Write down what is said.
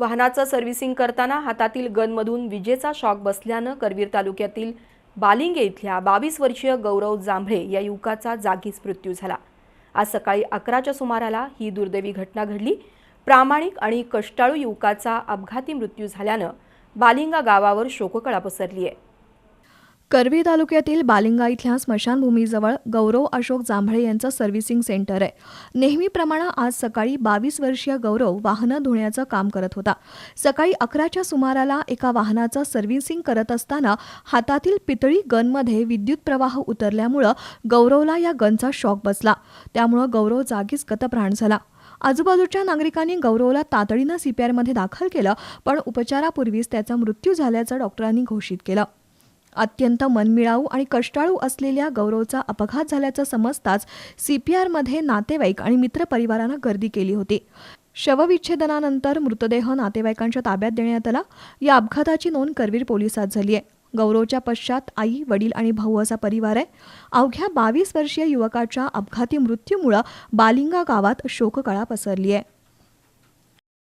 वाहनाचं सर्व्हिसिंग करताना हातातील गनमधून विजेचा शॉक बसल्यानं करवीर तालुक्यातील बालिंगे इथल्या बावीस वर्षीय गौरव जांभळे या युवकाचा जागीच मृत्यू झाला. आज सकाळी अकराच्या सुमाराला ही दुर्दैवी घटना घडली. प्रामाणिक आणि कष्टाळू युवकाचा अपघाती मृत्यू झाल्यानं बालिंगा गावावर शोककळा पसरली आहे करवी तालुक्यातील बालिंगा इथल्या स्मशानभूमीजवळ गौरव अशोक जांभळे यांचं सर्व्हिसिंग सेंटर आहे. नेहमीप्रमाणे आज सकाळी बावीस वर्षीय गौरव वाहनं धुण्याचं काम करत होता. सकाळी अकराच्या सुमाराला एका वाहनाचं सर्व्हिसिंग करत असताना हातातील पितळी गनमध्ये विद्युत प्रवाह उतरल्यामुळं गौरवला या गनचा शॉक बसला. त्यामुळं गौरव जागीच गतप्राण झाला. आजूबाजूच्या नागरिकांनी गौरवला तातडीनं सीपीआरमध्ये दाखल केलं पण उपचारापूर्वीच त्याचा मृत्यू झाल्याचं डॉक्टरांनी घोषित केलं. अत्यंत मनमिळावू आणि कष्टाळू असलेल्या गौरवचा अपघात झाल्याचं समजताच सीपीआरमध्ये नातेवाईक आणि मित्रपरिवारानं गर्दी केली होती. शवविच्छेदनानंतर मृतदेह नातेवाईकांच्या ताब्यात देण्यात आला. या अपघाताची नोंद करवीर पोलिसात झाली आहे. गौरवच्या पश्चात आई वडील आणि भाऊ असा परिवार आहे. अवघ्या बावीस वर्षीय युवकाच्या अपघाती मृत्यूमुळं बालिंगा गावात शोककळा पसरली आहे.